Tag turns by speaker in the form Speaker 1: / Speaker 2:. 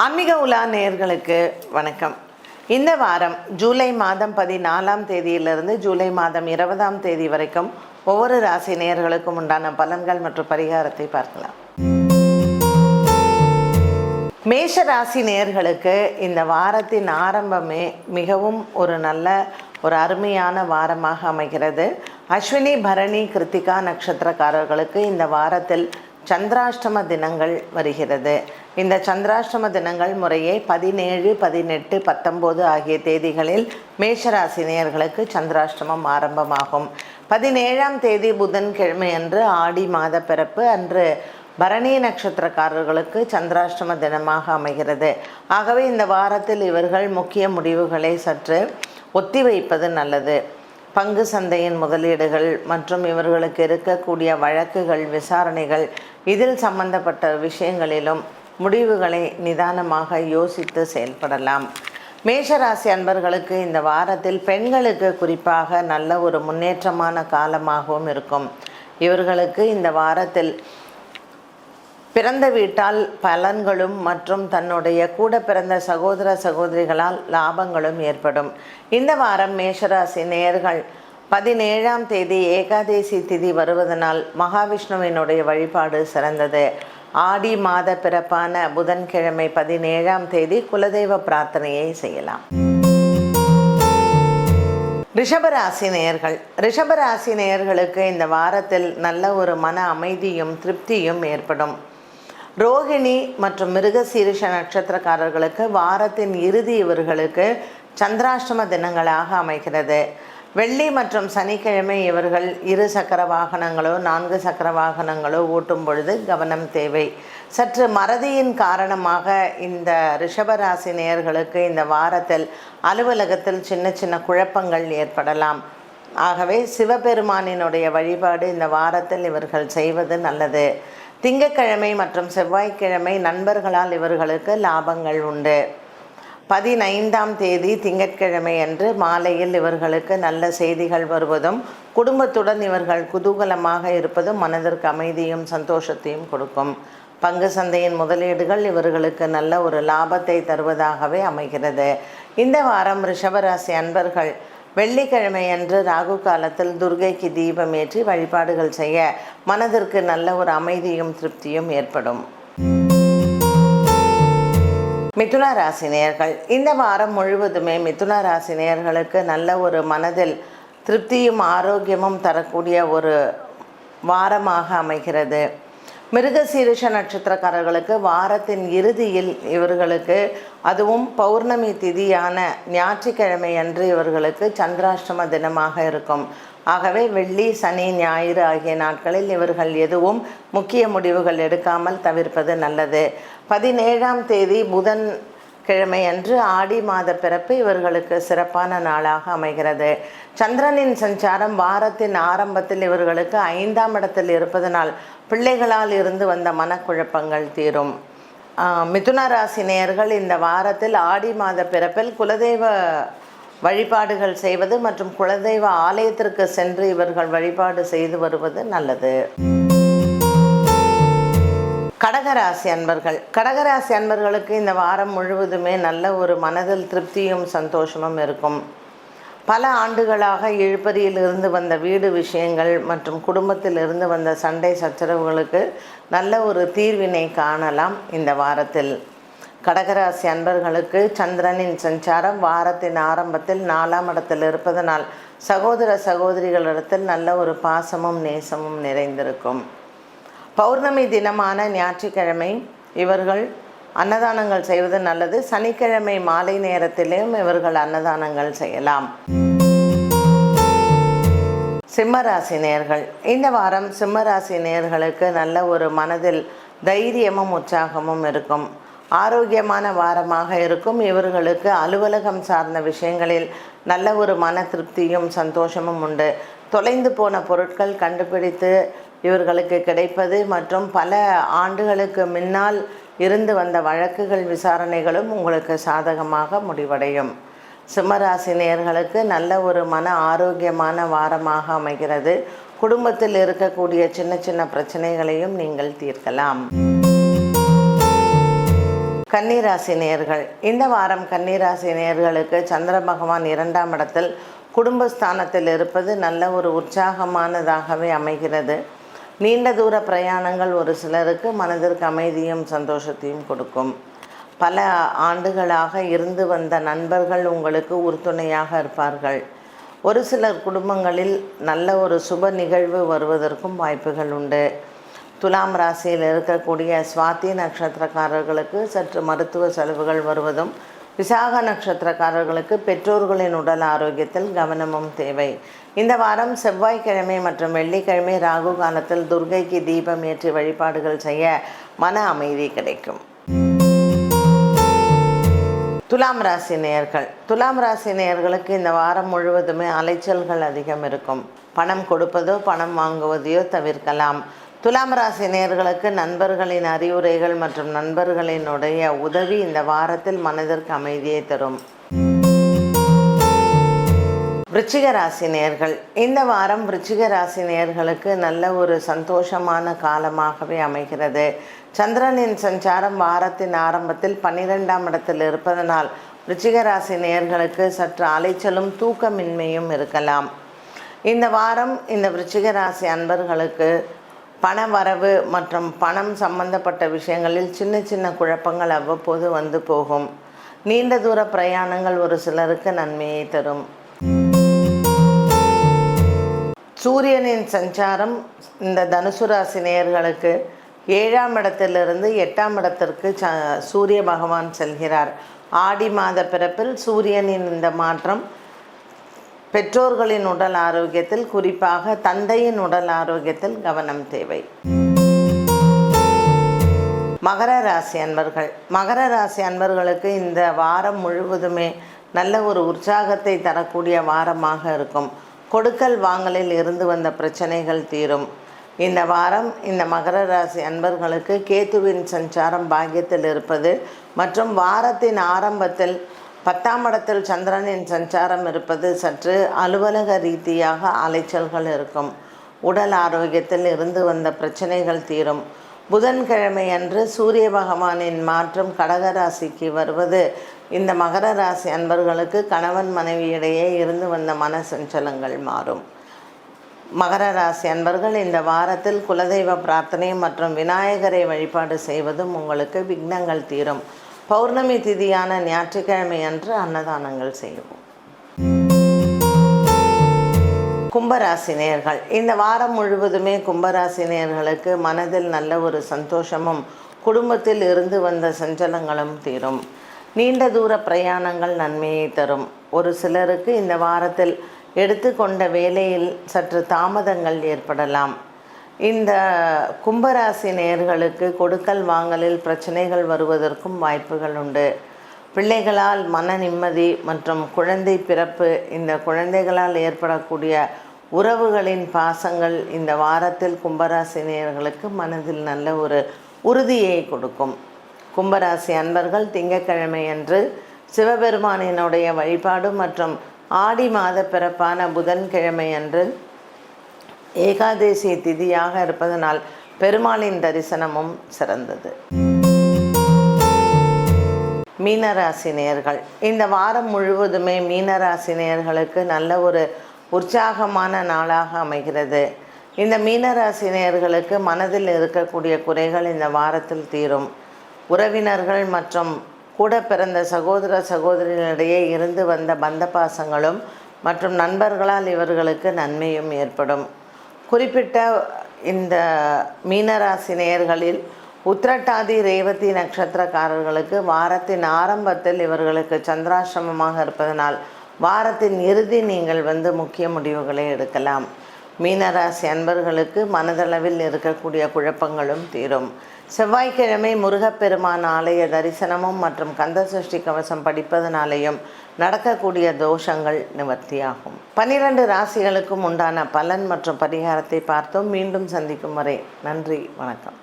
Speaker 1: ஆன்மீக உலா நேயர்களுக்கு வணக்கம். இந்த வாரம் ஜூலை மாதம் பதினாலாம் தேதியிலிருந்து ஜூலை மாதம் இருபதாம் தேதி வரைக்கும் ஒவ்வொரு ராசி நேயர்களுக்கும் உண்டான பலன்கள் மற்றும் பரிகாரத்தை பார்க்கலாம். மேஷ ராசி நேயர்களுக்கு இந்த வாரத்தின் ஆரம்பமே மிகவும் ஒரு நல்ல ஒரு அருமையான வாரமாக அமைகிறது. அஸ்வினி பரணி கிருத்திகா நட்சத்திரக்காரர்களுக்கு இந்த வாரத்தில் சந்திராஷ்டம தினங்கள் வருகிறது. இந்த சந்திராஷ்டம தினங்கள் முறையே பதினேழு பதினெட்டு பத்தொம்போது ஆகிய தேதிகளில் மேஷராசினியர்களுக்கு சந்திராஷ்டமம் ஆரம்பமாகும். பதினேழாம் தேதி புதன்கிழமை அன்று ஆடி மாத பிறப்பு அன்று பரணி நட்சத்திரக்காரர்களுக்கு சந்திராஷ்டம தினமாக அமைகிறது. ஆகவே இந்த வாரத்தில் இவர்கள் முக்கிய முடிவுகளை சற்று ஒத்திவைப்பது நல்லது. பங்கு சந்தையின் முதலீடுகள் மற்றும் இவர்களுக்கு இருக்கக்கூடிய வழக்குகள் விசாரணைகள் இதில் சம்பந்தப்பட்ட விஷயங்களிலும் முடிவுகளை நிதானமாக யோசித்து செயல்படலாம். மேஷராசி அன்பர்களுக்கு இந்த வாரத்தில் பெண்களுக்கு குறிப்பாக நல்ல ஒரு முன்னேற்றமான காலமாகவும் இருக்கும். இவர்களுக்கு இந்த வாரத்தில் பிறந்த வீட்டால் பலன்களும் மற்றும் தன்னுடைய கூட பிறந்த சகோதர சகோதரிகளால் லாபங்களும் ஏற்படும். இந்த வாரம் மேஷராசி நேயர்கள் பதினேழாம் தேதி ஏகாதேசி திதி வருவதனால் மகாவிஷ்ணுவினுடைய வழிபாடு சிறந்தது. ஆடி மாத பிறப்பான புதன்கிழமை பதினேழாம் தேதி குலதெய்வ பிரார்த்தனையை செய்யலாம். ரிஷபராசி நேயர்கள் ரிஷபராசி நேயர்களுக்கு இந்த வாரத்தில் நல்ல ஒரு மன அமைதியும் திருப்தியும் ஏற்படும். ரோகிணி மற்றும் மிருகசீரிஷ நட்சத்திரக்காரர்களுக்கு வாரத்தின் இறுதி இவர்களுக்கு சந்திராஷ்டம தினங்களாக அமைகிறது. வெள்ளி மற்றும் சனிக்கிழமை இவர்கள் இரு சக்கர வாகனங்களோ நான்கு சக்கர வாகனங்களோ ஓட்டும் பொழுது கவனம் தேவை. சற்று மறதியின் காரணமாக இந்த ரிஷபராசி நேயர்களுக்கு இந்த வாரத்தில் அலுவலகத்தில் சின்ன சின்ன குழப்பங்கள் ஏற்படலாம். ஆகவே சிவபெருமானினுடைய வழிபாடு இந்த வாரத்தில் இவர்கள் செய்வது நல்லது. திங்கட்கிழமை மற்றும் செவ்வாய்க்கிழமை நண்பர்களால் இவர்களுக்கு லாபங்கள் உண்டு. பதினைந்தாம் தேதி திங்கட்கிழமை அன்று மாலையில் இவர்களுக்கு நல்ல செய்திகள் வருவதும் குடும்பத்துடன் இவர்கள் குதூகலமாக இருப்பதும் மனதிற்கு அமைதியும் சந்தோஷத்தையும் கொடுக்கும். பங்கு சந்தையின் முதலீடுகள் இவர்களுக்கு நல்ல ஒரு லாபத்தை தருவதாகவே அமைகிறது. இந்த வாரம் ரிஷபராசி அன்பர்கள் வெள்ளிக்கிழமை அன்று ராகு காலத்தில் துர்கைக்கு தீபம் ஏற்றி வழிபாடுகள் செய்ய மனதிற்கு நல்ல ஒரு அமைதியும் திருப்தியும் ஏற்படும். மிதுன ராசி நேயர்கள் இந்த வாரம் முழுவதுமே மிதுன ராசி நேயர்களுக்கு நல்ல ஒரு மனதில் திருப்தியும் ஆரோக்கியமும் தரக்கூடிய ஒரு வாரமாக அமைகிறது. மிருகசீரிஷ நட்சத்திரக்காரர்களுக்கு வாரத்தின் இறுதியில் இவர்களுக்கு அதுவும் பௌர்ணமி திதியான ஞாயிற்றுக்கிழமை அன்று இவர்களுக்கு சந்திராஷ்டம தினமாக இருக்கும். ஆகவே வெள்ளி சனி ஞாயிறு ஆகிய நாட்களில் இவர்கள் எதுவும் முக்கிய முடிவுகள் எடுக்காமல் தவிர்ப்பது நல்லது. பதினேழாம் தேதி புதன் கிழமை அன்று ஆடி மாத பிறப்பு இவர்களுக்கு சிறப்பான நாளாக அமைகிறது. சந்திரனின் சஞ்சாரம் வாரத்தின் ஆரம்பத்தில் இவர்களுக்கு ஐந்தாம் இடத்தில் இருப்பதனால் பிள்ளைகளால் இருந்து வந்த மனக்குழப்பங்கள் தீரும். மிதுன ராசி நேயர்கள் இந்த வாரத்தில் ஆடி மாத பிறப்பில் குலதெய்வ வழிபாடுகள் செய்வது மற்றும் குலதெய்வ ஆலயத்திற்கு சென்று இவர்கள் வழிபாடு செய்து வருவது நல்லது. கடகராசி அன்பர்கள். கடகராசி அன்பர்களுக்கு இந்த வாரம் முழுவதுமே நல்ல ஒரு மனதில் திருப்தியும் சந்தோஷமும் இருக்கும். பல ஆண்டுகளாக இழுபறியில் இருந்து வந்த வீடு விஷயங்கள் மற்றும் குடும்பத்தில் இருந்து வந்த சண்டை சச்சரவுகளுக்கு நல்ல ஒரு தீர்வினை காணலாம் இந்த வாரத்தில். கடகராசி அன்பர்களுக்கு சந்திரனின் சஞ்சாரம் வாரத்தின் ஆரம்பத்தில் நாலாம் இடத்தில் இருப்பதனால் சகோதர சகோதரிகளிடத்தில் நல்ல ஒரு பாசமும் நேசமும் நிறைந்திருக்கும். பௌர்ணமி தினமான ஞாயிற்றுக்கிழமை இவர்கள் அன்னதானங்கள் செய்வது நல்லது. சனிக்கிழமை மாலை நேரத்திலும் இவர்கள் அன்னதானங்கள் செய்யலாம். சிம்மராசி நேயர்கள் இந்த வாரம் சிம்மராசி நேயர்களுக்கு நல்ல ஒரு மனதில் தைரியமும் உற்சாகமும் இருக்கும். ஆரோக்கியமான வாரமாக இருக்கும். இவர்களுக்கு அலுவலகம் சார்ந்த விஷயங்களில் நல்ல ஒரு மன திருப்தியும் சந்தோஷமும் உண்டு. தொலைந்து போன பொருட்கள் கண்டுபிடித்து இவர்களுக்கு கிடைப்பது மற்றும் பல ஆண்டுகளுக்கு முன்னால் இருந்து வந்த வழக்குகள் விசாரணைகளும் உங்களுக்கு சாதகமாக முடிவடையும். சிம்மராசி நேர்களுக்கு நல்ல ஒரு மன ஆரோக்கியமான வாரமாக அமைகிறது. குடும்பத்தில் இருக்கக்கூடிய சின்ன சின்ன பிரச்சனைகளையும் நீங்கள் தீர்க்கலாம். கன்னிராசி நேர்கள் இந்த வாரம் கன்னிராசி நேர்களுக்கு சந்திர பகவான் இரண்டாம் இடத்தில் குடும்பஸ்தானத்தில் இருப்பது நல்ல ஒரு உற்சாகமானதாகவே அமைகிறது. நீண்ட தூர பிரயாணங்கள் ஒரு சிலருக்கு மனதிற்கு அமைதியும் சந்தோஷத்தையும் கொடுக்கும். பல ஆண்டுகளாக இருந்து வந்த நண்பர்கள் உங்களுக்கு உறுதுணையாக இருப்பார்கள். ஒரு சிலர் குடும்பங்களில் நல்ல ஒரு சுப நிகழ்வு வருவதற்கும் வாய்ப்புகள் உண்டு. துலாம் ராசியில் இருக்கக்கூடிய சுவாதி நட்சத்திரக்காரர்களுக்கு சற்று மருத்துவ செலவுகள் வருவதும் விசாக நட்சத்திரக்காரர்களுக்கு பெற்றோர்களின் உடல் ஆரோக்கியத்தில் கவனமும் தேவை. இந்த வாரம் செவ்வாய்க்கிழமை மற்றும் வெள்ளிக்கிழமை ராகு காலத்தில் துர்கைக்கு தீபம் ஏற்றி வழிபாடுகள் செய்ய மன அமைதி கிடைக்கும். துலாம் ராசி நேயர்கள். துலாம் ராசி நேயர்களுக்கு இந்த வாரம் முழுவதுமே அலைச்சல்கள் அதிகம் இருக்கும். பணம் கொடுப்பதோ பணம் வாங்குவதையோ தவிர்க்கலாம். துலாம் ராசி நேயர்களுக்கு நண்பர்களின் அறிவுரைகள் மற்றும் நண்பர்களினுடைய உதவி இந்த வாரத்தில் மனதிற்கு அமைதியை தரும். விருச்சிக ராசி நேர்கள் இந்த வாரம் விருச்சிக ராசி நேயர்களுக்கு நல்ல ஒரு சந்தோஷமான காலமாகவே அமைகிறது. சந்திரனின் சஞ்சாரம் வாரத்தின் ஆரம்பத்தில் பன்னிரெண்டாம் இடத்தில் இருப்பதனால் விருச்சிக ராசி நேயர்களுக்கு சற்று அலைச்சலும் தூக்கமின்மையும் இருக்கலாம். இந்த வாரம் இந்த விருச்சிக ராசி அன்பர்களுக்கு பண வரவு மற்றும் பணம் சம்பந்தப்பட்ட விஷயங்களில் சின்ன சின்ன குழப்பங்கள் அவ்வப்போது வந்து போகும். நீண்ட தூர பிரயாணங்கள் ஒரு சிலருக்கு நன்மையை தரும். சூரியனின் சஞ்சாரம் இந்த தனுசு ராசி நேயர்களுக்கு ஏழாம் இடத்திலிருந்து எட்டாம் இடத்திற்கு ச சூரிய பகவான் செல்கிறார். ஆடி மாத பிறப்பில் சூரியனின் இந்த மாற்றம் பெற்றோர்களின் உடல் ஆரோக்கியத்தில் குறிப்பாக தந்தையின் உடல் ஆரோக்கியத்தில் கவனம் தேவை. மகர ராசி அன்பர்கள். மகர ராசி அன்பர்களுக்கு இந்த வாரம் முழுவதுமே நல்ல ஒரு உற்சாகத்தை தரக்கூடிய வாரமாக இருக்கும். கொடுக்கல் வாங்கலில் இருந்து வந்த பிரச்சனைகள் தீரும். இந்த வாரம் இந்த மகர ராசி அன்பர்களுக்கு கேத்துவின் சஞ்சாரம் பாக்கியத்தில் இருப்பது மற்றும் வாரத்தின் ஆரம்பத்தில் பத்தாம் இடத்தில் சந்திரனின் சஞ்சாரம் இருப்பது சற்று அலுவலக ரீதியாக அலைச்சல்கள் இருக்கும். உடல் ஆரோக்கியத்தில் இருந்து வந்த பிரச்சனைகள் தீரும். புதன்கிழமை அன்று சூரிய பகவானின் மாற்றம் கடகராசிக்கு வருவது இந்த மகர ராசி அன்பர்களுக்கு கணவன் மனைவியிடையே இருந்து வந்த மன சஞ்சலங்கள் மாறும். மகர ராசி அன்பர்கள் இந்த வாரத்தில் குலதெய்வ பிரார்த்தனை மற்றும் விநாயகரை வழிபாடு செய்வதும் உங்களுக்கு விக்னங்கள் தீரும். பௌர்ணமி திதியான ஞாயிற்றுக்கிழமை அன்று அன்னதானங்கள் செய்வோம். கும்பராசினியர்கள் இந்த வாரம் முழுவதுமே கும்பராசினியர்களுக்கு மனதில் நல்ல ஒரு சந்தோஷமும் குடும்பத்தில் இருந்து வந்த சஞ்சலங்களும் தீரும். நீண்ட தூர பிரயாணங்கள் நன்மையை தரும். ஒரு சிலருக்கு இந்த வாரத்தில் எடுத்துக்கொண்ட வேலையில் சற்று தாமதங்கள் ஏற்படலாம். இந்த கும்பராசி நேயர்களுக்கு கொடுக்கல் வாங்கலில் பிரச்சனைகள் வருவதற்கும் வாய்ப்புகள் உண்டு. பிள்ளைகளால் மன நிம்மதி மற்றும் குழந்தை பிறப்பு இந்த குழந்தைகளால் ஏற்படக்கூடிய உறவுகளின் பாசங்கள் இந்த வாரத்தில் கும்பராசி நேயர்களுக்கு மனதில் நல்ல ஒரு உறுதியை கொடுக்கும். கும்பராசி அன்பர்கள் திங்கக்கிழமை அன்று சிவபெருமானினுடைய வழிபாடு மற்றும் ஆடி மாத பிறப்பான புதன்கிழமை அன்று ஏகாதேசி திதியாக இருப்பதனால் பெருமாளின் தரிசனமும் சிறந்தது. மீனராசினியர்கள். இந்த வாரம் முழுவதுமே மீனராசினியர்களுக்கு நல்ல ஒரு உற்சாகமான நாளாக அமைகிறது. இந்த மீனராசினியர்களுக்கு மனதில் இருக்கக்கூடிய குறைகள் இந்த வாரத்தில் தீரும். உறவினர்கள் மற்றும் கூட பிறந்த சகோதர சகோதரிகளிடையே இருந்து வந்த பந்த பாசங்களும் மற்றும் நண்பர்களால் இவர்களுக்கு நன்மையும் ஏற்படும். குறிப்பிட்ட இந்த மீனராசி நேயர்களில் உத்திரட்டாதி ரேவதி நட்சத்திரக்காரர்களுக்கு வாரத்தின் ஆரம்பத்தில் இவர்களுக்கு சந்திராசிரமமாக இருப்பதனால் வாரத்தின் இறுதி நீங்கள் வந்து முக்கிய முடிவுகளை எடுக்கலாம். மீனராசி அன்பர்களுக்கு மனதளவில் இருக்கக்கூடிய குழப்பங்களும் தீரும். செவ்வாய்க்கிழமை முருகப்பெருமான் ஆலய தரிசனமும் மற்றும் கந்தசஷ்டி கவசம் படிப்பதனாலேயும் நடக்கக்கூடிய தோஷங்கள் நிவர்த்தியாகும். பன்னிரண்டு ராசிகளுக்கும் உண்டான பலன் மற்றும் பரிகாரத்தை பார்த்தோம். மீண்டும் சந்திக்கும் வரை நன்றி வணக்கம்.